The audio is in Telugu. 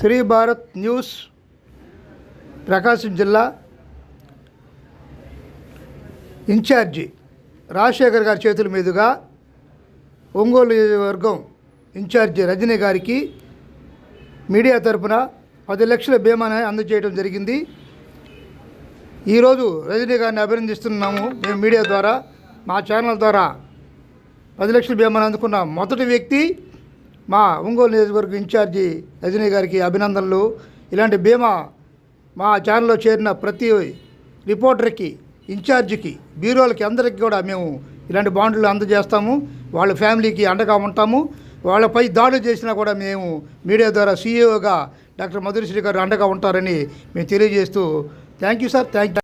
శ్రీ భారత్ న్యూస్ ప్రకాశం జిల్లా ఇన్ఛార్జి రాజశేఖర్ గారి చేతుల మీదుగా ఒంగోలు వర్గం ఇన్ఛార్జి రజనీ గారికి మీడియా తరపున పది లక్షల భీమాను అందజేయడం జరిగింది. ఈరోజు రజనీ గారిని అభినందిస్తున్నాము. మేము మీడియా ద్వారా మా ఛానల్ ద్వారా పది లక్షల బీమాని అందుకున్న మొదటి వ్యక్తి మా ఒంగోలు నియోజకవర్గ ఇన్ఛార్జి రజనీ గారికి అభినందనలు. ఇలాంటి బీమా మా ఛానల్లో చేరిన ప్రతి రిపోర్టర్కి ఇన్ఛార్జికి బ్యూరోలకి అందరికీ కూడా మేము ఇలాంటి బాండ్లు అందజేస్తాము. వాళ్ళ ఫ్యామిలీకి అండగా ఉంటాము. వాళ్ళపై దాడులు చేసినా కూడా మేము మీడియా ద్వారా సీఈఓగా డాక్టర్ మధురశ్రీ గారు అండగా ఉంటారని మేము తెలియజేస్తూ థ్యాంక్ యూ సార్ థ్యాంక్